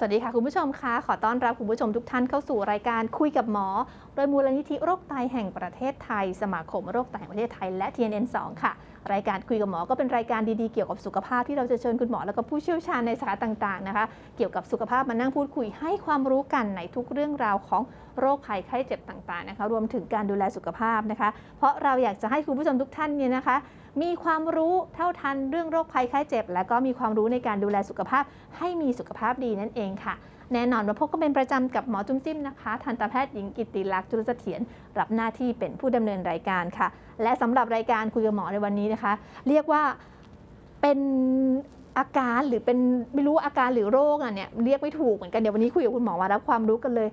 สวัสดีค่ะ คุณผู้ชมคะขอต้อนรับคุณผู้ชมทุกท่านเข้าสู่รายการคุยกับหมอ โดยมูลนิธิโรคไตแห่งประเทศไทย สมาคมโรคไตแห่งประเทศไทยและ TNN 2 ค่ะ รายการคุยกับหมอก็เป็นรายการดีๆเกี่ยวกับสุขภาพที่เราจะเชิญคุณหมอแล้วก็ผู้เชี่ยวชาญในสาขาต่างๆนะคะ เกี่ยวกับสุขภาพมานั่งพูดคุยให้ความรู้กันในทุกเรื่องราวของโรคภัยไข้เจ็บต่างๆนะคะ รวมถึงการดูแลสุขภาพนะคะ เพราะเราอยากจะให้คุณผู้ชมทุกท่านเนี่ยนะคะ มีความรู้เท่าทันเรื่องโรคภัยไข้เจ็บ และก็มีความรู้ในการดูแลสุขภาพ ให้มีสุขภาพดีนั่นเองค่ะ แน่นอนว่าพบก็เป็นประจำกับหมอจุ้มจิ้มนะคะ ทันตแพทย์หญิงกิติลักษณ์จุลเสถียรรับหน้าที่เป็นผู้ดำเนินรายการค่ะ และสำหรับรายการคุยกับหมอในวันนี้นะคะ เรียกว่าเป็นอาการหรือเป็นไม่รู้อาการหรือโรคอะเนี่ยเรียกไม่ถูกเหมือนกันเดี๋ยววันนี้คุยกับคุณหมอมารับความรู้กันเลย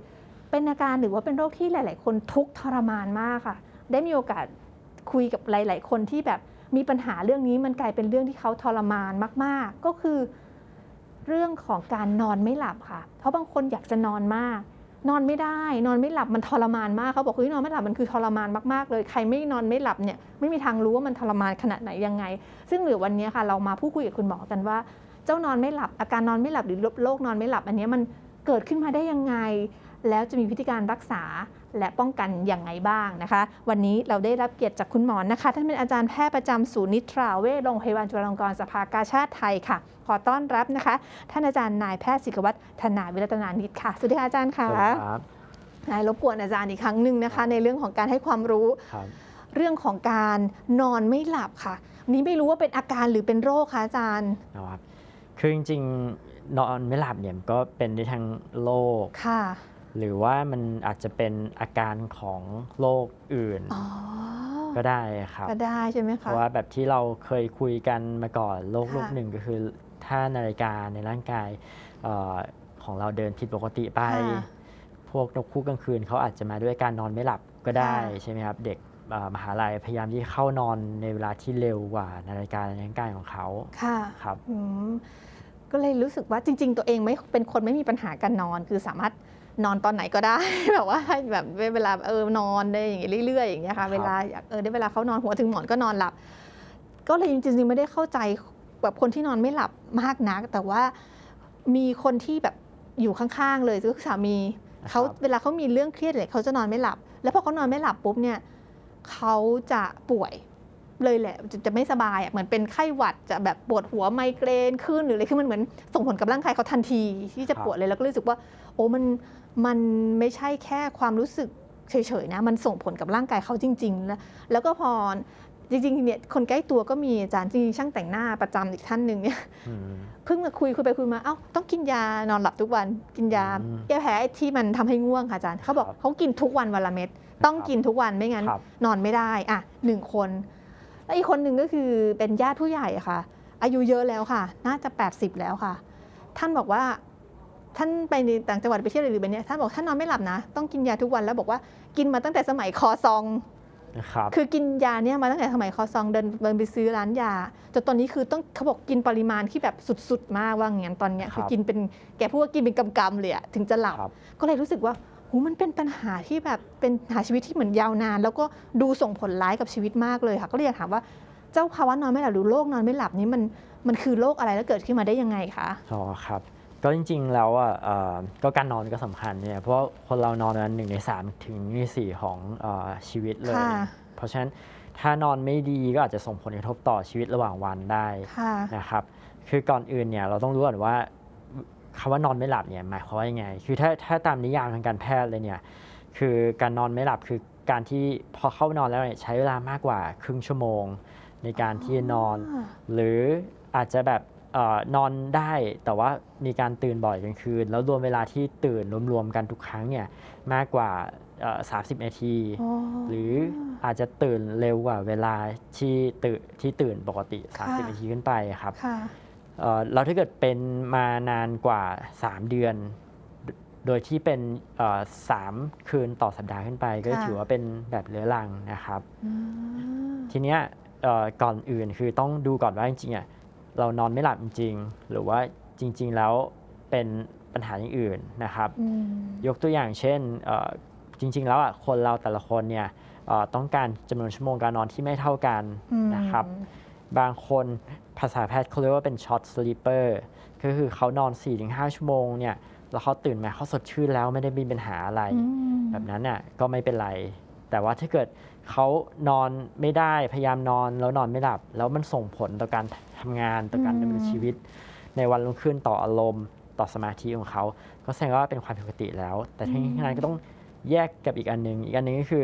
เป็นอาการหรือว่าเป็นโรคที่หลาย ๆ คนทุกทรมานมากค่ะ ได้มีโอกาสคุยกับหลาย ๆ คนที่แบบ มีปัญหาเรื่องนี้มันกลายเป็นเรื่องที่เขาทรมานมาก ๆ ก็คือ เรื่องของการนอนไม่หลับค่ะ เพราะบางคนอยากจะนอนมาก นอนไม่ได้ นอนไม่หลับมันทรมานมากเขาบอกเฮ้ยนอนไม่หลับมันคือทรมานมากๆเลยใครไม่นอนไม่หลับเนี่ยไม่มีทางรู้ว่ามันทรมานขนาดไหนยังไง ซึ่งเดี๋ยววันนี้ค่ะ เรามาพูดคุยกับคุณหมอกันว่า เจ้านอนไม่หลับอาการนอนไม่หลับหรือโรคนอนไม่หลับ อันนี้มันเกิดขึ้นมาได้ยังไง แล้วจะมีวิธีการรักษาและป้องกันอย่างไงบ้างนะคะ วันนี้เราได้รับเกียรติจากคุณหมอนะคะ ท่านเป็นอาจารย์แพทย์ประจำศูนย์นิทราเวชโรงพยาบาลจุฬาลงกรณ์สภากาชาติไทยค่ะ ขอต้อนรับนะคะ ท่านอาจารย์นายแพทย์ศิกวัฒน์ธนาวิรัตนานิตค่ะสวัสดีค่ะอาจารย์ค่ะสวัสดีครับนายรบกวนอาจารย์อีกครั้งหนึ่งนะคะ ในเรื่องของการให้ความรู้ครับเรื่องของการนอนไม่หลับค่ะ นี้ไม่รู้ว่าเป็นอาการหรือเป็นโรคคะอาจารย์นะครับคือจริงๆนอนไม่หลับเนี่ยมันก็เป็นได้ทั้งโรคค่ะ หรือว่ามันอาจจะเป็นอาการของโรคอื่นอ๋อก็ได้ครับ ก็ได้ใช่ไหมเพคะ ราะว่าแบบที่เราเคยคุยกันมาก่อนโรคค่ะ โรคหนึ่งก็คือถ้านาฬิกาในร่างกายเออของเราเดินผิดปกติไป ค่ะพวกนกคู่กลางคืนเขาอาจจะมาด้วยการนอนไม่หลับก็ได้ค่ะ ใช่ไหมครับ เด็กเอ่อมหาลัยพยายามที่เข้านอนในเวลาที่เร็วกว่านาฬิกาในร่างกายของเขาค่ะครับ อืมก็เลยรู้สึกว่าจริง ๆ ตัวเองไม่เป็นคนไม่มีปัญหาการนอน คือสามารถ นอนตอนไหนก็ได้ แบบว่าให้แบบเวลาเออนอนได้อย่างเงี้ยเรื่อยๆอย่างเงี้ยครัค่ะบเวลาอยากเออได้เวลาเขานอนหัวถึงหมอนก็นอนหลับ ก็เลยจริงๆไม่ได้เข้าใจแบบคนที่นอนไม่หลับมากนัก แต่ว่ามีคนที่แบบอยู่ข้างๆ เลยก็คือสามีเขาเวลาเขามีเรื่องเครียดเลยเขาจะนอนไม่หลับ แล้วพอเขานอนไม่หลับปุ๊บเนี่ยเขาจะป่วยเลยแหละจะจะไม่สบายอะเหมือนเป็นไข้หวัดจะแบบปวดหัวไมเกรนขึ้นหรืออะไรคือมันเหมือนส่งผลกับร่างกายเขาทันทีที่จะปวดเลยแล้วก็รู้สึกว่า โอ้มัน มันไม่ใช่แค่ความรู้สึกเฉยๆนะ มันส่งผลกับร่างกายเขาจริงๆแล้วแล้วก็พอจริงๆเนี่ยคนใกล้ตัวก็มีอาจารย์จริงๆช่างแต่งหน้าประจำอีกท่านหนึ่งเนี่ยอืมเพิ่งมาคุยคุยไปคุยมาเอ้าต้องกินยานอนหลับทุกวันกินยาอืมแก้แพ้ที่มันทำให้ง่วงค่ะอาจารย์เขาบอกครับเขากินทุกวันวันละเม็ดต้องกินทุกวันไม่งั้นครับนอนไม่ได้อะหนึ่งคนแล้วอีกคนหนึ่งก็คือเป็นญาติผู้ใหญ่อะค่ะ อายุเยอะแล้วค่ะ น่าจะ 80 แล้วค่ะ ท่านบอกว่า ท่านไปในต่างจังหวัดไปเที่ยวหรือไปเนี่ยท่านบอกท่านนอนไม่หลับนะ ต้องกินยาทุกวันแล้วบอกว่ากินมาตั้งแต่สมัยคอซองนะครับคือกินยาเนี่ยมาตั้งแต่สมัยคอซองเดินเดินไปซื้อร้านยาจนตอนนี้คือต้องเขาบอกกินปริมาณที่แบบสุดๆ มากว่างั้นตอนเนี้ยครับคือกินเป็นแกพูดว่ากินเป็นกำๆเลยอะถึงจะหลับครับ ก็เลยรู้สึกว่าหูมันเป็นปัญหาที่แบบเป็นปัญหาชีวิตที่เหมือนยาวนาน แล้วก็ดูส่งผลร้ายกับชีวิตมากเลยค่ะ ก็เลยอยากถามว่าเจ้าภาวะนอนไม่หลับหรือโรคนอนไม่หลับนี้มันมันคือโรคอะไรแล้วเกิดขึ้นมาได้ยังไงคะอ๋อครับ ก็จริง ๆ แล้วอะเอ่อก็การนอนก็สำคัญเนี่ยเพราะว่าคนเรานอนนั้นหนึ่งในสามถึงหนึ่งในสี่ของเออชีวิตเลย ค่ะ เพราะฉะนั้นถ้านอนไม่ดีก็อาจจะส่งผลกระทบต่อชีวิตระหว่างวันได้ค่ะ นะครับ คือก่อนอื่นเนี่ยเราต้องรู้ก่อนว่าคำว่านอนไม่หลับเนี่ยหมายความว่ายังไง คือถ้าถ้าตามนิยามทางการแพทย์เลยเนี่ยคือการนอนไม่หลับคือการที่พอเข้านอนแล้วเนี่ยใช้เวลามากกว่าครึ่งชั่วโมง ในการที่จะนอน หรืออาจจะแบบเออนอนได้แต่ว่ามีการตื่นบ่อยกลางคืน แล้วรวมเวลาที่ตื่นรวมๆกันทุกครั้งเนี่ยมากกว่าเอ่อ30นาทีอ๋อหรืออาจจะตื่นเร็วกว่าเวลาที่ตื่นที่ตื่นปกติค่ะ30 นาทีขึ้นไปครับค่ะเอ่อแล้วถ้าเกิดเป็นมานานกว่า 3 เดือน โดยที่เป็นเอ่อสามคืนต่อสัปดาห์ขึ้นไป ก็ค่ะถือว่าเป็นแบบเรื้อรังนะครับอืมทีเนี้ยเอ่อก่อนอื่นคือต้องดูก่อนว่าจริงๆอะ เรานอนไม่หลับจริง ๆ หรือว่าจริง ๆ แล้วเป็นปัญหาอย่างอื่นนะครับอืมยกตัวอย่างเช่นเอ่อจริง ๆ แล้วอะคนเราแต่ละคนเนี่ยเอ่อต้องการจำนวนชั่วโมงการนอนที่ไม่เท่ากันนะครับ บางคนภาษาแพทย์เขาเรียกว่าเป็นช็อตสลีปเปอร์ก็คือเขานอน 4-5 ชั่วโมงเนี่ยแล้วเขาตื่นมาเขาสดชื่นแล้วไม่ได้มีปัญหาอะไรอืมแบบนั้นน่ะก็ไม่เป็นไร แต่ว่าถ้าเกิด เขานอนไม่ได้พยายามนอนแล้วนอนไม่หลับ แล้วมันส่งผลต่อการทำงานต่อการอืมดำเนินชีวิต ในวันรุ่งขึ้นต่ออารมณ์ต่อสมาธิของเขา ก็แสดงว่าเป็นความผิดปกติแล้ว แต่ทั้งนี้ทั้งนั้นก็ต้องแยกกับอีกอันหนึง อีกอันหนึงก็คือ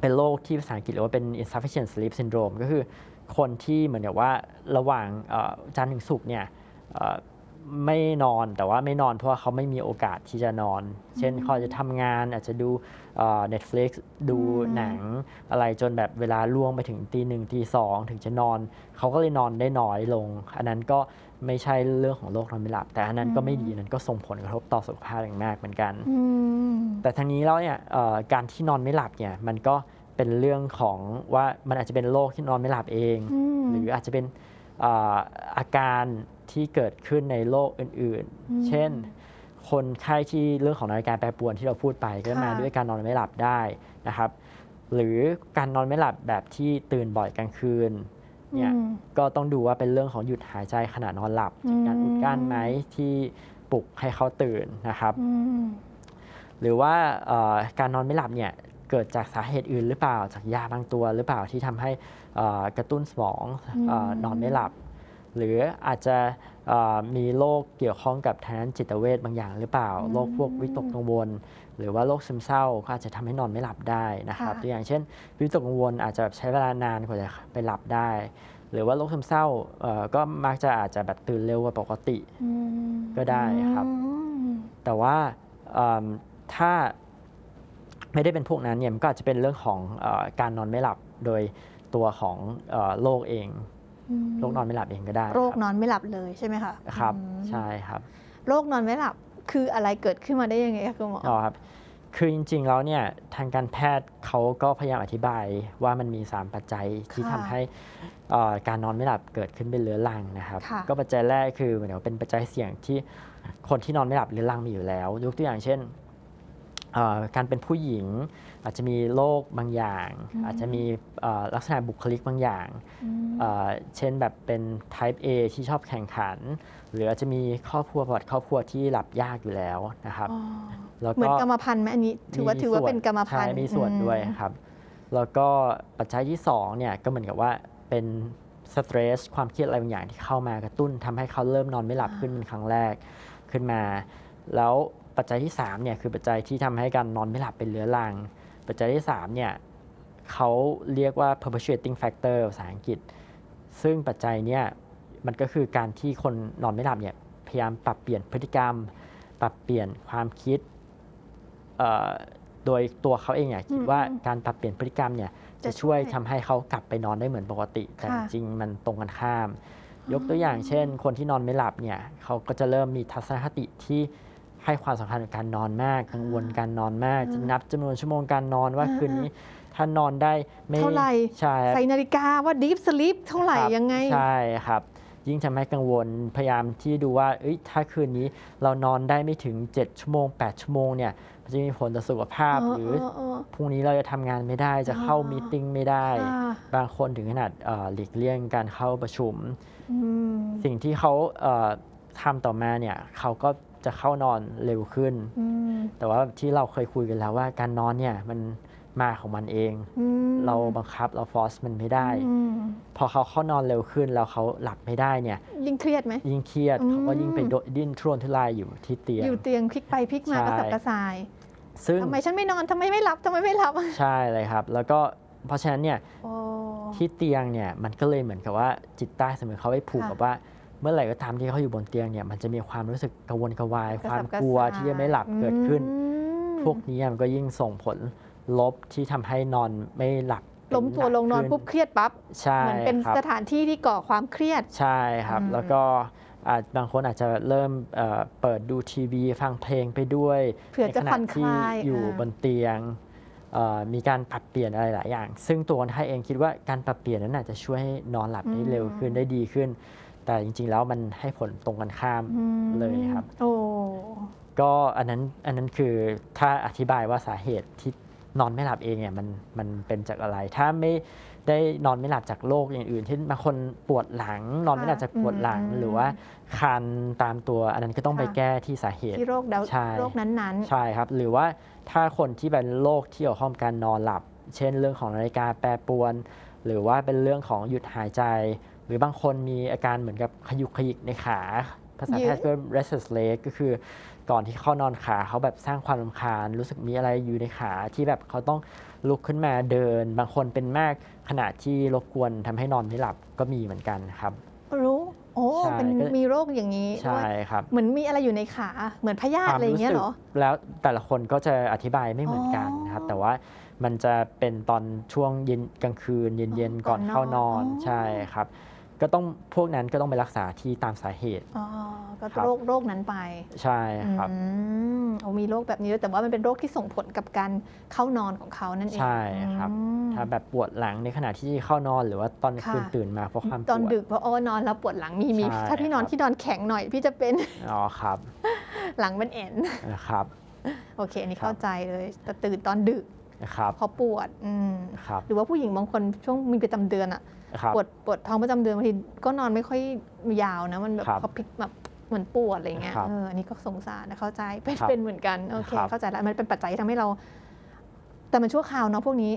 เป็นโรคที่ภาษาอังกฤษเรียกว่าเป็น insufficient sleep syndrome ก็คือคนที่เหมือนกับว่าระหว่างเอ่อจันทร์ถึงศุกร์เนี่ยเอ่อ ไม่นอนแต่ว่าไม่นอนเพราะว่าเขาไม่มีโอกาสที่จะนอน เช่นเขาอาจจะทำงานอาจจะดูเอ่อ Netflix ดูอืมหนังอะไรจนแบบเวลาล่วงไปถึงตีหนึ่งตีสองถึงจะนอน เขาก็เลยนอนได้น้อยลง อันนั้นก็ไม่ใช่เรื่องของโรคนอนไม่หลับ แต่อันนั้นก็ไม่ดีอันนั้นก็ส่งผลกระทบต่อสุขภาพอย่างมากเหมือนกันอืมแต่ทั้งนี้แล้วเนี่ยเอ่อการที่นอนไม่หลับเนี่ยมันก็เป็นเรื่องของว่ามันอาจจะเป็นโรคที่นอนไม่หลับเองอืมหรืออาจจะเป็นเอ่ออาการ ที่เกิดขึ้นในโรคอื่นอืมๆเช่น คนไข้ที่เรื่องของนาฬิกาแปรปรวนที่เราพูดไปก็ค่ะมาด้วยการนอนไม่หลับได้นะครับ หรือการนอนไม่หลับแบบที่ตื่นบ่อยกลางคืนเนี่ยอืมก็ต้องดูว่าเป็นเรื่องของหยุดหายใจขณะนอนหลับอืมการอุดกั้นไหมที่ปลุกให้เขาตื่นนะครับอืมหรือว่าเอ่อการนอนไม่หลับเนี่ยเกิดจากสาเหตุอื่นหรือเปล่าจากยาบางตัวหรือเปล่าที่ทำให้เอ่อกระตุ้นสมองเอออืมนอนไม่หลับ หรืออาจจะเอ่อมีโรคเกี่ยวข้องกับทางด้านจิตเวชบางอย่างหรือเปล่าโรคพวกวิตกกังวล หรือว่าโรคซึมเศร้าก็อาจจะทำให้นอนไม่หลับได้นะครับค่ะตัวอย่างเช่น วิตกกังวลอาจจะแบบใช้เวลานานกว่าจะไปหลับได้ หรือว่าโรคซึมเศร้าเอ่อก็มักจะอาจจะแบบตื่นเร็วกว่าปกติอืมก็ได้ครับอืมแต่ว่าเอิ่มถ้าไม่ได้เป็นพวกนั้นเนี่ยมันก็อาจจะเป็นเรื่องของเออการนอนไม่หลับโดยตัวของเอ่อโรคเองอืม โรคนอนไม่หลับเองก็ได้โรคนอนไม่หลับเลยใช่ไหมคะครับอืมใช่ครับโรคนอนไม่หลับคืออะไรเกิดขึ้นมาได้ยังไงคะคุณหมออ๋อครับคือจริงๆแล้วเนี่ยทางการแพทย์เขาก็พยายามอธิบายว่ามันมี 3 ปัจจัยที่ค่ะทำให้เอ่อการนอนไม่หลับเกิดขึ้นเป็นเรื้อรังนะครับค่ะก็ปัจจัยแรกคือเหมือนกับเป็นปัจจัยเสี่ยงที่คนที่นอนไม่หลับเรื้อรังมีอยู่แล้วยกตัวอย่างเช่นเอ่อ การเป็นผู้หญิง อาจจะมีโรคบางอย่างอืมอาจจะมีเอ่อลักษณะบุคลิกบางอย่างอืมเอ่อเช่นแบบเป็น type A ที่ชอบแข่งขัน หรืออาจจะมีครอบครัวประวัติครอบครัวที่หลับยากอยู่แล้วนะครับอ๋อแล้วเหมือนก็กรรมพันธุ์ไหมอันนี้ ถือว่าถือว่าส่เป็นกรรมพันธุ์ใช่มีส่วนอืมด้วยครับ แล้วก็ปัจจัยที่2เนี่ยก็เหมือนกับว่าเป็นสเตรสความเครียดอะไรบางอย่างที่เข้ามากระตุ้นทำให้เขาเริ่มนอนไม่หลับขึ้นเป็นครั้งแรกขึ้นมา แล้ว ปัจจัยที่3เนี่ยคือปัจจัยที่ทำให้การนอนไม่หลับเป็นเรื้อรัง ปัจจัยที่3เนี่ยเขาเรียกว่า perpetuating factor ภาษาอังกฤษ ซึ่งปัจจัยเนี่ยมันก็คือการที่คนนอนไม่หลับเนี่ยพยายามปรับเปลี่ยนพฤติกรรม ปรับเปลี่ยนความคิดเอ่อโดยตัวเขาเองเนี่ยคิดอืมว่าอืมการปรับเปลี่ยนพฤติกรรมเนี่ยจะจะช่วยช่วยทำให้เขากลับไปนอนได้เหมือนปกติ แต่จค่ะริงๆมันตรงกันข้าม ยกตัวอย่างเช่น คนที่นอนไม่หลับเนี่ยเขาก็จะเริ่มมีทัศนคติที่ ให้ความสำคัญกับการนอนมากกังวลการนอนมากอ่าจะนับจำนวนชั่วโมงการนอนว่าอ่าคืนนี้ถ้านอนได้ไม่เท่าไหร่ใช่ครับใส่นาฬิกาว่า deep sleep เท่าไหร่ครับยังไง ใช่ครับ ยิ่งทำให้กังวลพยายามที่ดูว่าเอ้ยถ้าคืนนี้เรานอนได้ไม่ถึง 7 ชั่วโมง 8 ชั่วโมงเนี่ยมันจะมีผลต่อสุขภาพเออหรือเออเออพรุ่งนี้เราจะทำงานไม่ได้จะเข้าอ๋อมีตติ้งไม่ได้ค่ะบางคนถึงขนาดเอ่อหลีกเลี่ยงการเข้าประชุมอืมสิ่งที่เขาเอ่อทำต่อมาเนี่ยเขาก็ จะเข้านอนเร็วขึ้นอืมแต่ว่าที่เราเคยคุยกันแล้วว่าการนอนเนี่ยมันมาของมันเองอืมเราบังคับเราฟอสมันไม่ได้อืมพอเขาเข้านอนเร็วขึ้นแล้วเขาหลับไม่ได้เนี่ย ยิ่งเครียดไหมยิ่งเครียดอืมเขาก็ยิ่งไปโดดดิ้นทุรนทุรายอยู่ที่เตียง อยู่เตียงพลิกไปพลิกมาใช่กระสับกระส่าย ซึ่งทำไมฉันไม่นอนทำไมไม่หลับทำไมไม่หลับ ใช่เลยครับ แล้วก็เพราะฉะนั้นเนี่ยโอ้ที่เตียงเนี่ยมันก็เลยเหมือนกับว่าจิตใต้สำนึกเขาไปผูกค่ะกับว่า เมื่อไหร่ก็ตามที่เขาอยู่บนเตียงเนี่ยมันจะมีความรู้สึกกังวลกระวายกระควาสัมบกระกลัวส่ายที่จะไม่หลับเกิดขึ้นอืมพวกนี้มันก็ยิ่งส่งผลลบที่ทำให้นอนไม่หลับล้มตัวลงนอนหกปุ๊บเครียดปั๊บใช่เหมือนเป็นครับสถานที่ที่ก่อความเครียดใช่ครับอืมแล้วก็อาจบางคนอาจจะเริ่มเอ่อเปิดดูทีวี ฟังเพลงไปด้วยเผื่อจะใขณผ่อนคที่ลายอยู่อ่าบนเตียงเอ่อมีการปรับเปลี่ยนอะไรหลายอย่าง ซึ่งตัวคนไข้เองคิดว่าการปรับเปลี่ยนนั้นอาจจะช่วยให้นอนหลับได้เร็วขึ้นได้ดีขึ้น แต่จริง ๆ แล้วมันให้ผลตรงกันข้ามอืมเลยครับ โอ้ก็อันนั้นอันนั้นคือถ้าอธิบายว่าสาเหตุที่นอนไม่หลับเองเนี่ยมันมันเป็นจากอะไร ถ้าไม่ได้นอนไม่หลับจากโรคอย่างอื่นที่บางคนปวดหลัง นอนไม่หลับจากปวดหลังอืมหรือว่าคันตามตัวอันนั้นก็ต้องไปค่ะแก้ที่สาเหตุที่โรคเดาใช่โรคนั้นๆ ใช่ครับ หรือว่าถ้าคนที่เป็นโรคที่เกี่ยวข้องกับการนอนหลับ เช่นเรื่องของนาฬิกาแปรปรวน หรือว่าเป็นเรื่องของหยุดหายใจห รือบางคนมีอาการเหมือนกับขยุกขยิกในขา ภาษาแพทย์ก็ restless leg ก็คือก่อนที่เขานอนขาเขาแบบสร้างความรำคาญ รู้สึกมีอะไรอยู่ในขาที่แบบเขาต้องลุกขึ้นมาเดิน บางคนเป็นมากขณะที่รบกวนทำให้นอนไม่หลับก็มีเหมือนกันครับ รู้โอ้ใช่เป็นก็มีโรคอย่างนี้ใช่ด้วยครับเหมือนมีอะไรอยู่ในขาเหมือนพยาธิอะไรอย่างเงี้ยเหรอแล้วแต่ละคนก็จะอธิบายไม่เหมือนกันนะครับอ๋อแต่ว่ามันจะเป็นตอนช่วงเย็นกลางคืนเย็นอ๋อๆก่อนเข้านอนก่อนนอนอ๋อใช่ครับ ก็ต้องพวกนั้นก็ต้องไปรักษาที่ตามสาเหตุ อ๋อ ก็ครับ โรคโรคนั้นไปใช่ครับ อืมโอ้มีโรคแบบนี้ด้วยแต่ว่ามันเป็นโรคที่ส่งผลกับการเข้านอนของเขานั่นเองใช่ครับ อืม ถ้าแบบปวดหลังในขณะที่เข้านอนหรือว่าตอนกลางคืนค่ะ ตื่นมาเพราะความปวดตอนดึกเพราะโอ้นอนแล้วปวดหลังมีมีใช่ถ้าพี่นอนครับ ที่นอนแข็งหน่อย พี่จะเป็น อ๋อครับหลังเป็นเอ็น นะครับ โอเค อันนี้ครับ เข้าใจเลยแต่ตื่นตอนดึกนะครับเพราะปวดอืมครับ หรือว่าผู้หญิงบางคนช่วงมีประจำเดือนอะครับ ปวดปวดท้องประจำเดือนบางทีก็นอนไม่ค่อยยาวนะ มันแบบครับเขาพลิกแบบเหมือนปวดอะไรเงี้ยครับเอออันนี้ก็สงสารนะเข้าใจเป็นครับเป็นเหมือนกันโอเคครับเข้าใจแล้วมันเป็นปัจจัยที่ทำให้เรา แต่มันชั่วคราวเนาะพวกนี้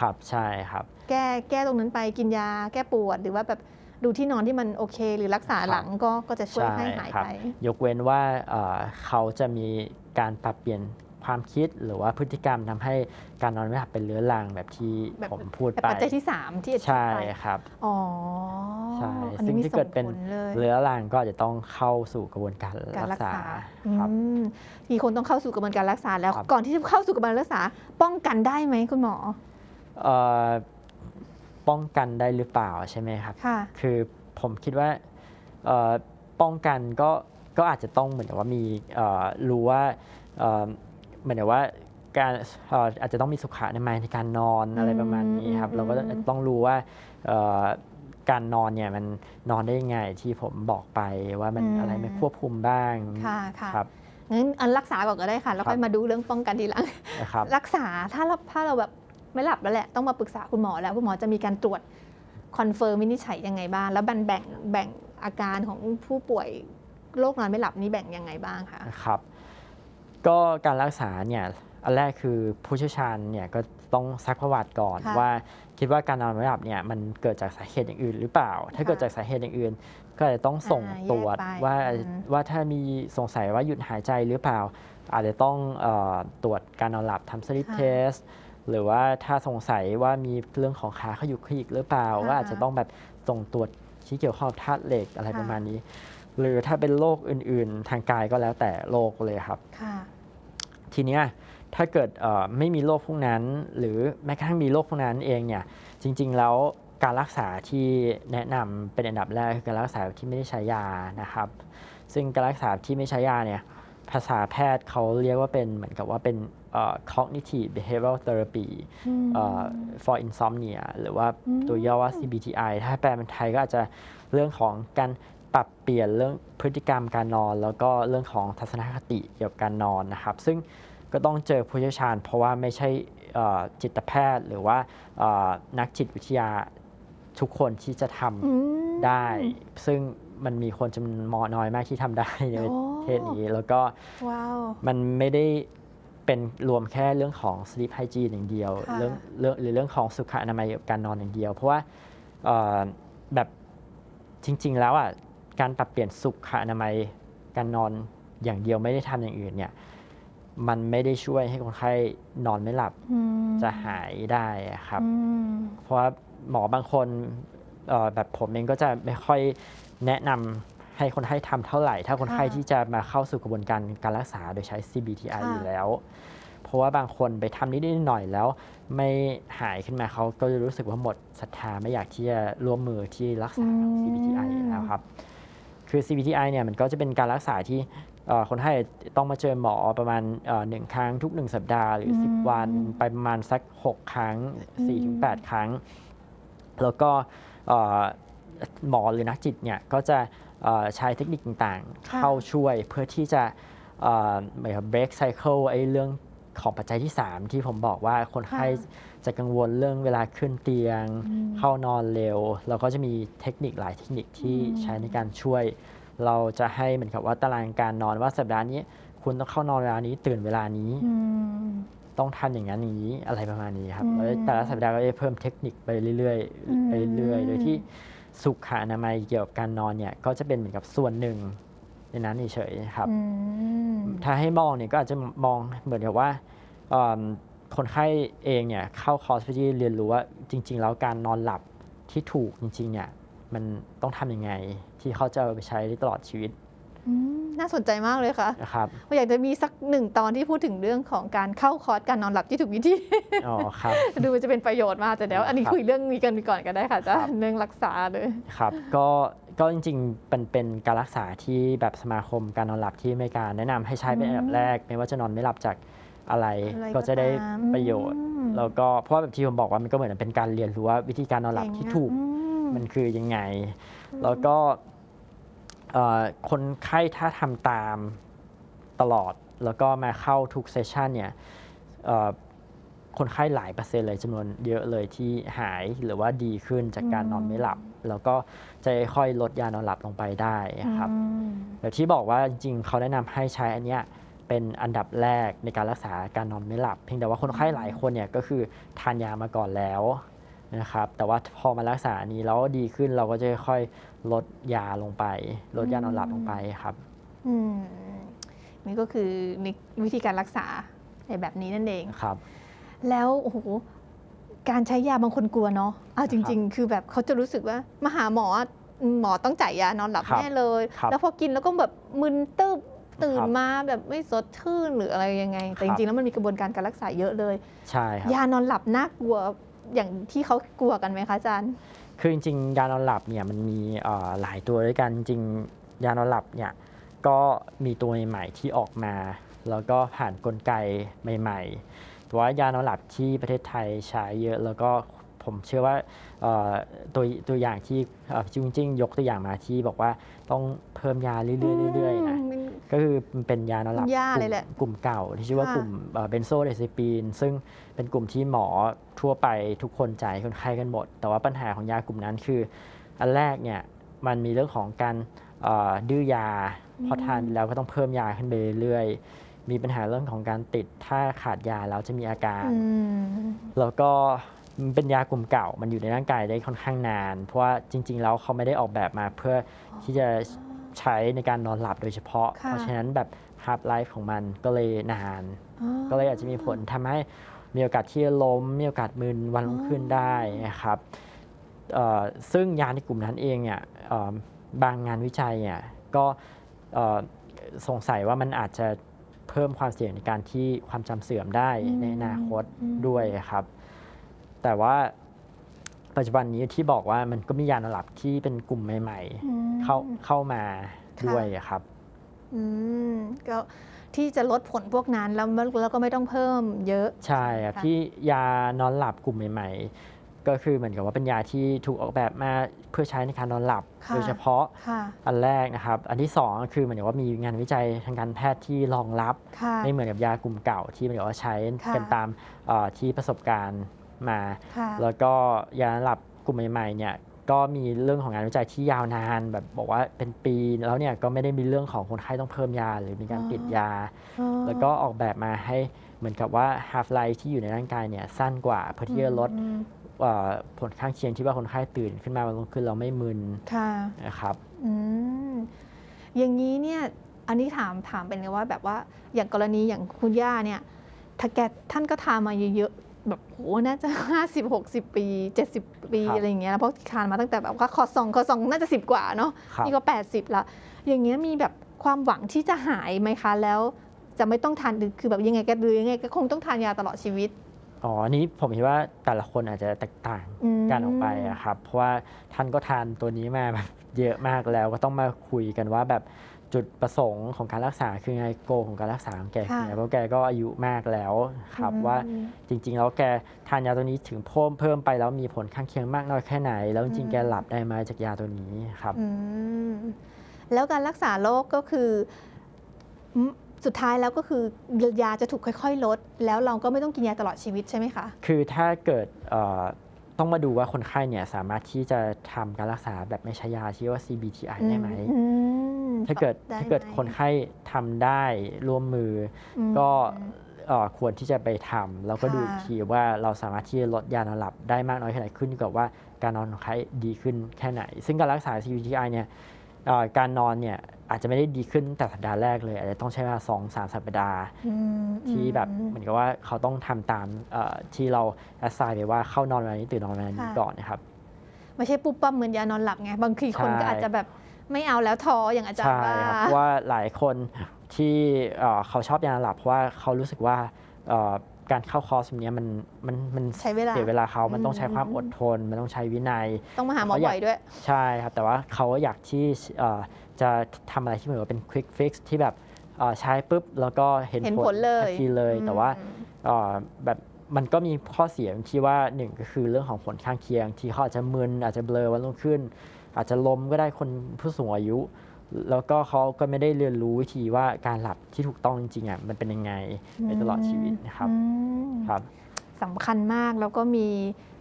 ครับใช่ครับ แก้แก้ตรงนั้นไปกินยา แก้ปวดหรือว่าแบบดูที่นอนที่มันโอเค หรือรักษาครับหลังก็ก็จะช่วยใช่ให้หายครับไป ยกเว้นว่าเอ่อเขาจะมีการปรับเปลี่ยน ความคิดหรือว่าพฤติกรรมทำให้การนอนไม่หลับเป็นเรื้อรังแบบที่แบบผมพูดแต่ไปปัจจัยที่สามที่อธิบายใช่ไปครับอ๋อใช่อันซึ่นี้งมีถ้าส่เกิงดเป็นผลเลยเรื้อรังก็อาจจะต้องเข้าสู่กระบวนการการรัรักกษาษาครับอืมทีคนต้องเข้าสู่กระบวนการรักษาแล้วครับก่อนที่จะเข้าสู่กระบวนการรักษา ป้องกันได้ไหมคุณหมอเอ่อป้องกันได้หรือเปล่าใช่ไหมครับค่ะคือผมคิดว่าเอ่อป้องกันก็ก็อาจจะต้องเหมือนกับว่ามีเอ่อรู้ว่าเอ่อเหมือนกับว่าการเอ่ออาจจะต้องมีสุขอนามัยในการนอนอะไรประมาณนี้ครับอืมเราก็ต้องรู้ว่าเอ่อการนอนเนี่ยมันนอนได้ยังไงที่ผมบอกไปว่ามันอะไรไม่ควบคุมบ้างค่ะค่ะครับงั้นอันรักษาก่อนก็ได้ค่ะ แล้วค่อยครับมาดูเรื่องป้องกันทีหลังนะครับรักษาถ้าเราถ้าเราแบบไม่หลับแล้วแหละต้องมาปรึกษาคุณหมอแล้วคุณหมอจะมีการตรวจคอนเฟิร์มวินิจฉัยยังไงบ้าง แล้วแบ่งแบ่งแบ่งอาการของผู้ป่วยโรคนอนไม่หลับนี้แบ่งยังไงบ้างคะครับ ก็การรักษาเนี่ยอันแรกคือผู้เชี่ยวชาญเนี่ยก็ต้องซักประวัติก่อนค่ะว่าคิดว่าการนอนไม่หลับเนี่ยมันเกิดจากสาเหตุอย่างอื่นหรือเปล่า ถ้าค่ะเกิดจากสาเหตุอย่างอื่น ก็อาจจะต้องส่งอ่าตรวจแยกไปว่าอืม ว่าถ้ามีสงสัยว่าหยุดหายใจหรือเปล่า อาจจะต้องเออตรวจการนอนหลับทำสลิปเทสหรือว่าถ้าสงสัยว่ามีเรื่องของขาขยุกขยิกหรือเปล่าว่าอาจจะต้องแบบส่งตรวจที่เกี่ยวข้องกับธาตุเหล็กอะไรประมาณนี้ หรือถ้าเป็นโรคอื่น ๆ ทางกายก็แล้วแต่โรคเลยครับ ค่ะ ทีเนี้ยถ้าเกิดเอ่อไม่มีโรคพวกนั้น หรือแม้กระทั่งมีโรคพวกนั้นเองเนี่ยจริง ๆ แล้วการรักษาที่แนะนำเป็นอันดับแรกคือการรักษาที่ไม่ได้ใช้ยานะครับ ซึ่งการรักษาที่ไม่ใช้ยาเนี่ยภาษาแพทย์เขาเรียกว่าเป็นเหมือนกับว่าเป็นเอ่อ cognitive behavioral therapy เอ่อ for insomnia หรือว่าอืมตัวย่อว่า CBTI ถ้าแปลเป็นไทยก็อาจจะเรื่องของการ ปรับเปลี่ยนเรื่องพฤติกรรมการนอน แล้วก็เรื่องของทัศนคติเกี่ยวกับการนอนนะครับ ซึ่งก็ต้องเจอผู้เชี่ยวชาญ เพราะว่าไม่ใช่เอ่อจิตแพทย์หรือว่าเอ่อนักจิตวิทยาทุกคนที่จะทำอืมได้ ซึ่งมันมีคนจำนวนน้อยมากที่ทำได้ในโอ้ประเทศนี้ แล้วก็ว้าวมันไม่ได้เป็นรวมแค่เรื่องของ sleep hygiene อย่างเดียวค่ะเรื่องเรื่องหรือเรื่องของสุขอนามัยกับการนอนอย่างเดียว เพราะว่าเอ่อแบบจริง ๆ แล้วอะ การปรับเปลี่ยนสุขอนามัยการนอนอย่างเดียวไม่ได้ทำอย่างอื่นเนี่ยมันไม่ได้ช่วยให้คนไข้นอนไม่หลับอืมจะหายได้อะครับอืมเพราะว่าหมอบางคนเอ่อแบบผมเองก็จะไม่ค่อยแนะนำให้คนไข้ทำเท่าไหร่ ถ้าคนไข้ค่ะที่จะมาเข้าสู่กระบวนการการรักษาโดยใช้ CBTI ค่ะอยู่แล้ว เพราะว่าบางคนไปทำนิดๆหน่อยๆแล้ว ไม่หายขึ้นมาเขาก็จะรู้สึกว่าหมดศรัทธาไม่อยากที่จะร่วมมือที่รักษา CBTI แล้วครับ คือ CBTI เนี่ยมันก็จะเป็นการรักษาที่เอ่อคนไข้ต้องมาเจอหมอประมาณเอ่อหนึ่งครั้งทุกหนึ่งสัปดาห์หรืออืม10 วันไปประมาณสัก 6 ครั้งอืม4-8 ครั้ง แล้วก็เอ่อหมอหรือนักจิตเนี่ยก็จะเอ่อใช้เทคนิคต่างๆค่ะเข้าช่วยเพื่อที่จะเอ่อเหมือนกับ break cycle ไอ้เรื่อง ของปัจจัยที่ 3 ที่ผมบอกว่าคนไข้ค่ะจะกังวลเรื่องเวลาขึ้นเตียงอืมเข้านอนเร็วแล้วก็จะมีเทคนิคหลายเทคนิคที่อืมใช้ในการช่วย เราจะให้เหมือนกับว่าตารางการนอนว่าสัปดาห์นี้คุณต้องเข้านอนเวลานี้ตื่นเวลานี้อืมต้องทำอย่างนั้นอย่างนี้อะไรประมาณนี้ครับอืมแล้วแต่ละสัปดาห์ก็จะเพิ่มเทคนิคไปเรื่อยอืมๆไปเรื่อยๆโดยที่สุขอนามัยเกี่ยวกับการนอนเนี่ยก็จะเป็นเหมือนกับส่วนหนึ่ง ในนั้นเฉยๆครับ อืมถ้าให้มองเนี่ยก็อาจจะมองเหมือนกับว่าเอิ่มคนไข้เองเนี่ยเข้าคอร์สเพื่อที่เรียนรู้ว่าจริง ๆ แล้วการนอนหลับที่ถูกจริงๆเนี่ยมันต้องทำยังไงที่เขาจะเอาไปใช้ได้ตลอดชีวิตอืม น่าสนใจมากเลยค่ะนะครับอยากจะมีสักหนึ่งตอนที่พูดถึงเรื่องของการเข้าคอร์สการนอนหลับที่ถูกวิธีอ๋อครับดูจะเป็นประโยชน์มากแต่เดี๋ยวอันนี้ครับคุยเรื่องนี้กันไปก่อนก็ได้ค่ะอาจ้าครับเรื่องรักษาเลยครับ ก็ก็จริงๆเป็นเป็นการรักษาที่แบบสมาคมการนอนหลับที่อเมริกาแนะนำให้ใช้เป็นอันดับแรก ไม่ว่าจะนอนไม่หลับจากอะไรอะไรก็จะได้ตามประโยชน์อืมแล้วก็เพราะว่าแบบที่ผมบอกว่ามันก็เหมือนเป็นการเรียนรู้ว่าวิธีการนอนหลับที่ถูกอืมมันคือยังไง แล้วก็เอ่อ คนไข้ถ้าทำตามตลอดแล้วก็มาเข้าทุกเซสชันเนี่ยเอ่อคนไข้หลายเปอร์เซ็นต์เลยจำนวนเยอะเลยที่หายหรือว่าดีขึ้นจากการนอนไม่หลับ แล้วก็จะค่อยๆลดยานอนหลับลงไปได้ครับอืมแบบที่บอกว่าจริงๆเขาแนะนำให้ใช้อันเนี้ยเป็นอันดับแรกในการรักษาการนอนไม่หลับ เพียงแต่ว่าคนไข้หลายคนเนี่ยก็คือทานยามาก่อนแล้ว นะครับแต่ว่าพอมารักษาอันนี้แล้วดีขึ้นเราก็จะค่อยๆลดยาลงไป ลดยานอนหลับลงไปครับอืมนี่ก็คือนี่วิธีการรักษาในแบบนี้นั่นเองครับ แล้วโอ้โหการใช้ยาบางคนกลัวเนาะเอาจริง ๆ คือแบบเขาจะรู้สึกว่ามาหาหมออะหมอต้องจ่ายยานอนหลับครับแน่เลยครับแล้วพอกินแล้วก็แบบมึนตึบตื่นครับมาแบบไม่สดชื่นหรืออะไรยังไง แต่คจรับริงๆแล้วมันมีกระบวนการการรักษาเยอะเลย ใช่ครับยานอนหลับน่ากลัว อย่างที่เขากลัวกันไหมคะอาจารย์ คือจริงๆ ยานอนหลับเนี่ยมันมีหลายตัวด้วยกันจริงยานอนหลับเนี่ยก็มีตัวใหม่ๆที่ออกมา แล้วก็ผ่านกลไกใหม่ ๆ แต่ว่ายานอนหลับที่ประเทศไทยใช้เยอะแล้วก็ ผมเชื่อว่าเอ่อตัวตัวอย่างที่เอ่อจริงๆยกตัวอย่างมาที่บอกว่าต้องเพิ่มยาเรื่อยๆเรื่อยๆนะมมันก็คือมันเป็นยานอนหลับยากกเลลุ่ยมแหละกลุ่มเก่าที่ชื่อว่าค่ะกลุ่มเบนโซเดซิปีน ซึ่งเป็นกลุ่มที่หมอทั่วไปทุกคนจ่ายคนไข้กันหมด แต่ว่าปัญหาของยากลุ่มนั้นคือ อันแรกเนี่ยมันมีเรื่องของการเอ่อดื้อยาพอทานไปแล้วก็ต้องเพิ่มยาขึ้นไปเรื่อยๆมีปัญหาเรื่องของการติดถ้าขาดยาแล้วจะมีอาการอืมแล้วก็ มันเป็นยากลุ่มเก่า มันอยู่ในร่างกายได้ค่อนข้างนาน เพราะว่าจริง ๆ แล้วเขาไม่ได้ออกแบบมาเพื่อที่จะใช้ในการนอนหลับโดยเฉพาะ ค่ะ เพราะฉะนั้นแบบ half life ของมันก็เลยนานก็เลยอาจจะมีผลทำให้มีโอกาสที่จะล้ม มีโอกาสมึนวันรุ่งขึ้นได้นะครับเอ่อซึ่งยาในกลุ่มนั้นเองเนี่ยเอ่อบางงานวิจัยเนี่ยก็เอ่อสงสัยว่ามันอาจจะเพิ่มความเสี่ยงในการที่ความจำเสื่อมได้อืมในอนาคตอืม ด้วยครับ แต่ว่าปัจจุบันนี้ที่บอกว่ามันก็มียานอนหลับที่เป็นกลุ่มใหม่ อืม ๆ เข้าเข้ามาค่ะด้วยครับ อืมก็ที่จะลดผลพวกนั้นแล้วมันแล้วก็ไม่ต้องเพิ่มเยอะ ใช่ครับค่ะ ที่ยานอนหลับกลุ่มใหม่ ๆ ก็คือเหมือนกับว่าเป็นยาที่ถูกออกแบบมาเพื่อใช้ในการนอนหลับ ค่ะ โดยเฉพาะค่ะอันแรกนะครับ อันที่สองก็คือเหมือนกับว่ามีงานวิจัยทางการแพทย์ที่รองรับ ค่ะ ไม่เหมือนกับยากลุ่มเก่าที่เหมือนกับว่าใช้ค่ะ กันตามเอ่อที่ประสบการณ์ มาค่ะแล้วก็ยานอนหลับกลุ่มใหม่ๆเนี่ยก็มีเรื่องของงานวิจัยที่ยาวนานแบบบอกว่าเป็นปีแล้วเนี่ยก็ไม่ได้มีเรื่องของคนไข้ต้องเพิ่มยา หรือมีการติดยาอ๋อแล้วก็ออกแบบมาให้เหมือนกับว่า half life ที่อยู่ในร่างกายเนี่ยสั้นกว่าเพื่อที่จะลดอืมเอ่อผลข้างเคียงที่ว่าคนไข้ตื่นขึ้นมาวันรุ่งขึ้นเราไม่มึนค่ะนะครับอืมอย่างนี้เนี่ยอันนี้ถามถามเป็นไงว่าแบบว่าอย่างกรณีอย่างคุณย่าเนี่ยถ้าแกท่านก็ทานมาเยอะๆ แบบโหน่าจะ 50 60 ปี 70 ปีครับอะไรอย่างเงี้ยแล้วเพราะทานมาตั้งแต่แบบว่าคอซองคอซองน่าจะ 10 กว่าเนาะครับนี่ก็ 80ละอย่างเงี้ยมีแบบความหวังที่จะหายไหมคะแล้วจะไม่ต้องทานหรือคือแบบยังไงก็หรือยังไงก็คงต้องทานยาตลอดชีวิตอ๋ออันนี้ผมคิดว่าแต่ละคนอาจจะแตกต่างมกันออกไปอะครับ เพราะว่าท่านก็ทานตัวนี้มาแบบเยอะมากแล้วก็ต้องมาคุยกันว่าแบบ จุดประสงค์ของการรักษาคือไงโกของการรักษาของแกคือไงเพราะแกก็อายุมากแล้วครับอืมว่าจริง ๆ แล้วแกทานยาตัวนี้ถึงเพิ่มเพิ่มไปแล้วมีผลข้างเคียงมากน้อยแค่ไหน แล้วจริงๆแกหลับได้ไหมจากยาตัวนี้ครับอืมแล้วการรักษาโรคก็คือมสุดท้ายแล้วก็คือยาจะถูกค่อย ๆ ลด แล้วเราก็ไม่ต้องกินยาตลอดชีวิตใช่ไหมคะ คือถ้าเกิดเอ่อต้องมาดูว่าคนไข้เนี่ยสามารถที่จะทำการรักษาแบบไม่ใช้ยาที่เรียกว่า CBTI ได้ไหมอืม ถ้าเกิดได้ถ้าเกิดไหมคนไข้ทำได้ร่วมมืออือมก็เอ่อควรที่จะไปทำแล้วก็ดูค่ะอีกทีว่าเราสามารถที่จะลดยานอนหลับได้มากน้อยแค่ไหนขึ้นอยู่กับว่าการนอนของคนไข้ดีขึ้นแค่ไหน ซึ่งการรักษา CBTI เนี่ยเอ่อการนอนเนี่ยอาจจะไม่ได้ดีขึ้นแต่สัปดาห์แรกเลย อาจจะต้องใช้เวลาสองสามสัปดาห์อืมที่แบบอืมเหมือนกับว่าเขาต้องทำตามเอ่อที่เราแอสไซน์ไปว่าเข้านอนเวลานี้ตื่นนอนเวลานี้ค่ะก่อนนะครับ ไม่ใช่ปุ๊บปั๊บเหมือนยานอนหลับไง บางทีคนใช่ก็อาจจะแบบ ไม่เอาแล้วท้ออย่างอาจารย์ใช่ว่าครับเพราะว่าหลายคนที่เอ่อเขาชอบยานอนหลับเพราะว่าเขารู้สึกว่าเอ่อการเข้าคอร์สแบบเนี้ยมันมันมันใช้เวลา เสียเวลาเขามันต้องใช้อืมความอดทน มันต้องใช้วินัย ต้องมาหาหมอเขาอยากบ่อยด้วย ใช่ครับ แต่ว่าเขาอยากที่เอ่อจะทำอะไรที่เหมือนว่าเป็น quick fix ที่แบบเอ่อใช้ปุ๊บ แล้วก็เห็นเห็นผลเลยทันทีเลย แต่ว่าอืม เอ่อแบบมันก็มีข้อเสียที่ว่าหนึ่งก็คือเรื่องของผลข้างเคียง ที่เขาอาจจะมึนอาจจะเบลอวันรุ่งขึ้น อาจจะล้มก็ได้คนผู้สูงอายุ แล้วก็เขาก็ไม่ได้เรียนรู้วิธีว่าการหลับที่ถูกต้องจริงๆอะมันเป็นยังไงในตลอดชีวิตนะครับอืมครับสำคัญมากแล้วก็มี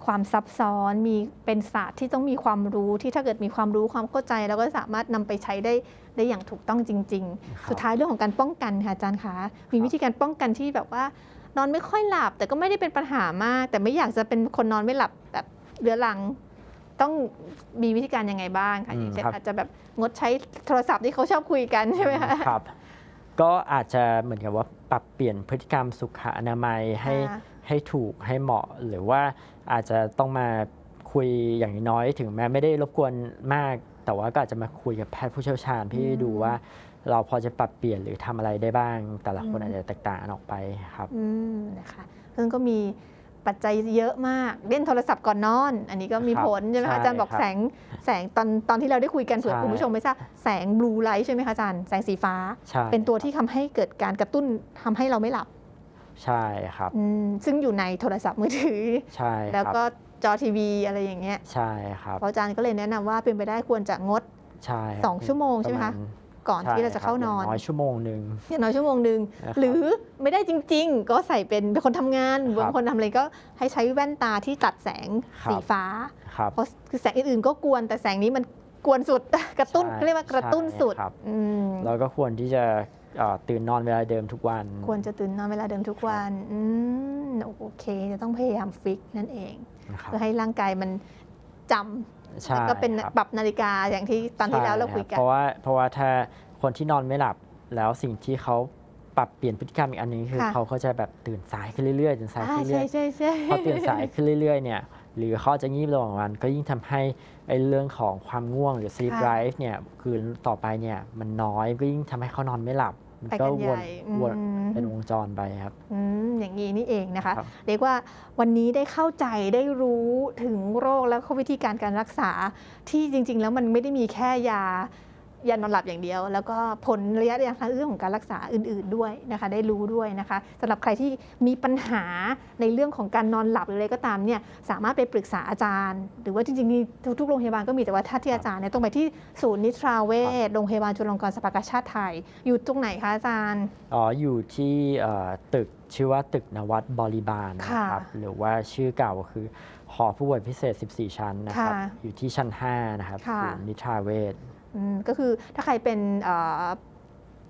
ความซับซ้อนมีเป็นศาสตร์ที่ต้องมีความรู้ที่ถ้าเกิดมีความรู้ความเข้าใจ แล้วก็สามารถนำไปใช้ได้ได้อย่างถูกต้องจริงครับๆสุดท้ายเรื่องของการป้องกันค่ะอาจารย์คะมีวิธีการป้องกันที่แบบว่านอนไม่ค่อยหลับ แต่ก็ไม่ได้เป็นปัญหามาก แต่ไม่อยากจะเป็นคนนอนไม่หลับแบบเรื้อรัง ต้องมีวิธีการยังไงบ้างคะอย่างเช่นอาจจะแบบงดใช้โทรศัพท์ที่เขาชอบคุยกันใช่ไหมคะครับ ก็อาจจะเหมือนกับว่าปรับเปลี่ยนพฤติกรรมสุขอนามัยให้ค่ะให้ถูกให้เหมาะ หรือว่าอาจจะต้องมาคุยอย่างน้อยถึงแม้ไม่ได้รบกวนมาก แต่ว่าก็อาจจะมาคุยกับแพทย์ผู้เชี่ยวชาญเพื่อดูว่าเราพอจะปรับเปลี่ยนหรือทำอะไรได้บ้าง แต่ละคนอืมอาจจะแตกต่างกันออกไปครับ อืมนะคะซึ่งก็มี ปัจจัยเยอะมากเล่นโทรศัพท์ก่อนนอน อันนี้ก็มีครับผลใช่ไหมใช่คะอาจารย์บอกครับแสงแสงตอนตอนที่เราได้คุยกันเผื่อใช่คุณผู้ชมไม่ทราบแสงบลูไลท์ใช่ไหมคะอาจารย์แสงสีฟ้าใช่เป็นตัวที่ทำให้เกิดการกระตุ้นทำให้เราไม่หลับ ใช่ครับอืมซึ่งอยู่ในโทรศัพท์มือถือใช่แล้วครับก็จอทีวีอะไรอย่างเงี้ยใช่ครับเพราะอาจารย์ก็เลยแนะนำว่าเป็นไปได้ควรจะงดใช่สองชั่วโมงใช่ไหมคะปรมาณ ก่อนที่เราจะเข้านอนใช่ครับย่งน้อยชั่วโมงหนึ่งอย่างน้อยชั่วโมงหนึ่งนะครับหรือไม่ได้จริง ๆ ก็ใส่เป็นเป็นคนทำงานครับบางคนทำอะไรก็ให้ใช้แว่นตาที่ตัดแสงครับสีฟ้าครับเพราะคือแสงอื่นๆก็กวนแต่แสงนี้มันกวนสุดกระตุ้นใช่เขาเรียกว่ากระตุ้นสุดใช่ครับอืมเราก็ควรที่จะเอ่อตื่นนอนเวลาเดิมทุกวัน ควรจะตื่นนอนเวลาเดิมทุกวันอืมโอเค จะต้องพยายามฟิกนั่นเองนะครับเพื่อให้ร่างกายมันจำ ใช่แล้วก็เป็นครับปรับนาฬิกาอย่างที่ตอนที่แล้วเราคุยกัใช่นเพราะว่าเพราะว่าถ้าคนที่นอนไม่หลับแล้วสิ่งที่เขาปรับเปลี่ยนพฤติกรรมอีกอันหนึงคือค่ะ เขาก็จะแบบตื่นสายขึ้นเรื่อยๆตื่นสายอ่าขึ้นเรื่ใช่อยใช่ใช่ๆพอตื่นสายขึ้นเรื่อยๆเนี่ยหรือเขาจะงีบระหว่างวันก็ยิ่งทำให้ไอ้เรื่องของความง่วงหรือ sleep ค่ะ drive เนี่ยคือต่อไปเนี่ยมันน้อยก็ยิ่งทำให้เขานอนไม่หลับมัน ไปก็กันใหวญ่นวนอืมเป็นวงจรไปครับอืมอย่างนี้นี่เองนะคะครับเรียกว่าวันนี้ได้เข้าใจได้รู้ถึงโรคแล้วก็วิธีการการรักษาที่จริง ๆ แล้วมันไม่ได้มีแค่ยา ยานอนหลับอย่างเดียว แล้วก็ผลระยะยาวทางเรื่องของการรักษาอื่น ๆด้วยนะคะได้รู้ด้วยนะคะสำหรับใครที่มีปัญหาในเรื่องของการนอนหลับหรืออะไรก็ตามเนี่ยสามารถไปปรึกษาอาจารย์ หรือว่าจริงๆมีทุกๆโรงพยาบาลก็มีแต่ว่าถ้าที่อาจารย์เนี่ยต้องไปที่ศูนย์นิทราเวชโรงพยาบาลจุฬาลงกรณ์สภากาชาติไทย อยู่ตรงไหนคะอาจารย์อ๋ออยู่ที่เอ่อตึกชื่อว่าตึกนวัดบริบาลนะครับค่ะหรือว่าชื่อเก่าก็คือหอผู้ป่วยพิเศษ 14 ชั้นนะครับค่ะอยู่ที่ชั้น 5 นะครับค่ะศูนย์นิทราเวชอืม ก็คือถ้าใครเป็นเอ่อ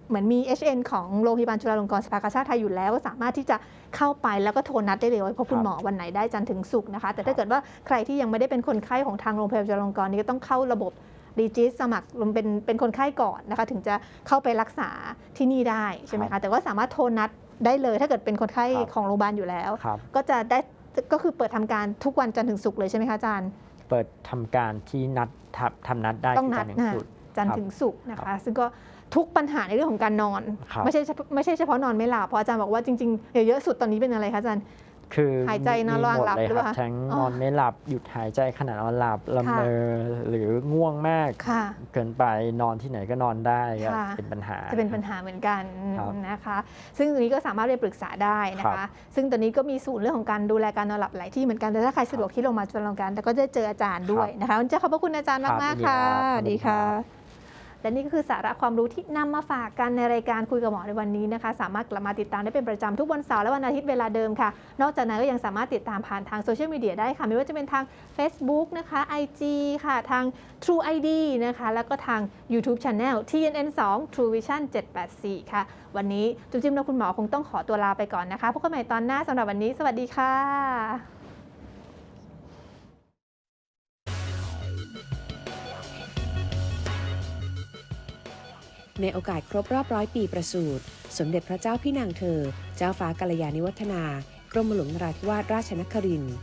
เหมือนมี HN ของโรงพยาบาลจุฬาลงกรณ์สภากาชาติไทยอยู่แล้ว ก็สามารถที่จะเข้าไปแล้วก็โทรนัดได้เลยว่าพบคุณครับหมอวันไหนได้จันทร์ถึงศุกร์นะคะ แต่ครัถ้าบเกิดว่าใครที่ยังไม่ได้เป็นคนไข้ของทางโรงพยาบาลจุฬาลงกรณ์นี่ก็ต้องเข้าระบบรีจิสสมัครเป็นเป็นคนไข้ก่อนนะคะ ถึงจะเข้าไปรักษาที่นี่ได้ใช่ไหมครัคะบแต่ว่าสามารถโทรนัดได้เลย ถ้าเกิดเป็นคนไข้ครับของโรงพยาบาลอยู่แล้วครับก็จะได้ก็คือเปิดทำการทุกวันจันทร์ถึงศุกร์เลยใช่ไหมคะอาจารย์ เปิดทำการที่นัดทำทำนัดได้ต้องที่นัจัดนทร์ถึงนะศุกร์ จันทร์ครับถึงศุกร์นะคะ ซึ่งก็ทุกปัญหาในเรื่องของการนอน ครับ ไม่ใช่เฉพาะไม่ใช่เฉพาะนอนไม่หลับเพราะอาจารย์บอกว่าจริงๆเยอะๆสุดตอนนี้เป็นอะไรคะอาจารย์ คือหายใจนอนมีระหว่างหมดหลับเลยหรือคเปรับล่าทั้งอ๋อนอนไม่หลับหยุดหายใจขณะนอนหลับละค่ะ เมอหรือง่วงมากค่ะ เกินไปนอนที่ไหนก็นอนได้ก็ค่ะ เป็นปัญหา จะเป็นปัญหาเหมือนกันครับนะคะ ซึ่งตรงนี้ก็สามารถไปปรึกษาได้นะครัคะ บซึ่งตอนนี้ก็มีศูนย์เรื่องของการดูแลการนอนหลับหลายที่เหมือนกัน แต่ถ้าใครสะดวกที่โรงพยาบาลจุฬาลงกรณ์แต่ก็จะเจออาจารย์ด้วยนะคะวันนี้ขอบพระคุณอาจารย์ครับมากยินๆค่ะรับสวัสดีขอบณค่ะรับ และนี่ก็คือสาระความรู้ที่นำมาฝากกันในรายการคุยกับหมอในวันนี้นะคะ สามารถกลับมาติดตามได้เป็นประจำทุกวันเสาร์และวันอาทิตย์เวลาเดิมค่ะ นอกจากนั้นก็ยังสามารถติดตามผ่านทางโซเชียลมีเดียได้ค่ะ ไม่ว่าจะเป็นทาง Facebook นะคะ IG ค่ะ ทาง True ID นะคะ แล้วก็ทาง YouTube Channel TNN 2 True Vision 784 ค่ะ วันนี้จุ๊บจิ้มและคุณหมอคงต้องขอตัวลาไปก่อนนะคะพบกันใหม่ตอนหน้าสำหรับวันนี้ สวัสดีค่ะ ในโอกาสครบรอบร้อยปีประสูติสมเด็จพระเจ้าพี่นางเธอ เจ้าฟ้ากัลยาณิวัฒนา กรมหลวงนราธิวาสราชนครินทร์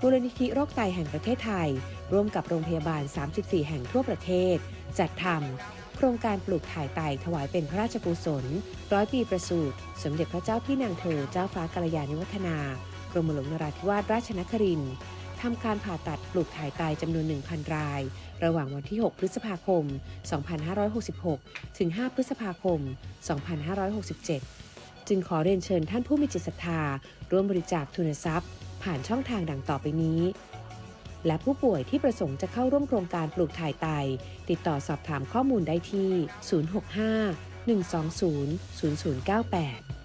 มูลนิธิโรคไตแห่งประเทศไทย ร่วมกับโรงพยาบาล 34 แห่งทั่วประเทศ จัดทำโครงการปลูกถ่ายไตถวายเป็นพระราชกุศลร้อยปีประสูติสมเด็จพระเจ้าพี่นางเธอ เจ้าฟ้ากัลยาณิวัฒนา กรมหลวงนราธิวาสราชนครินทร์ ทำการผ่าตัดปลูกถ่ายไตจำนวน 1,000 ราย ระหว่างวันที่ 6 พฤษภาคม 2566 ถึง 5 พฤษภาคม 2567 จึงขอเรียนเชิญท่านผู้มีจิตศรัทธา ร่วมบริจาคทุนทรัพย์ ผ่านช่องทางดังต่อไปนี้ และผู้ป่วยที่ประสงค์จะเข้าร่วมโครงการปลูกถ่ายไต ติดต่อสอบถามข้อมูลได้ที่ 065 120 0098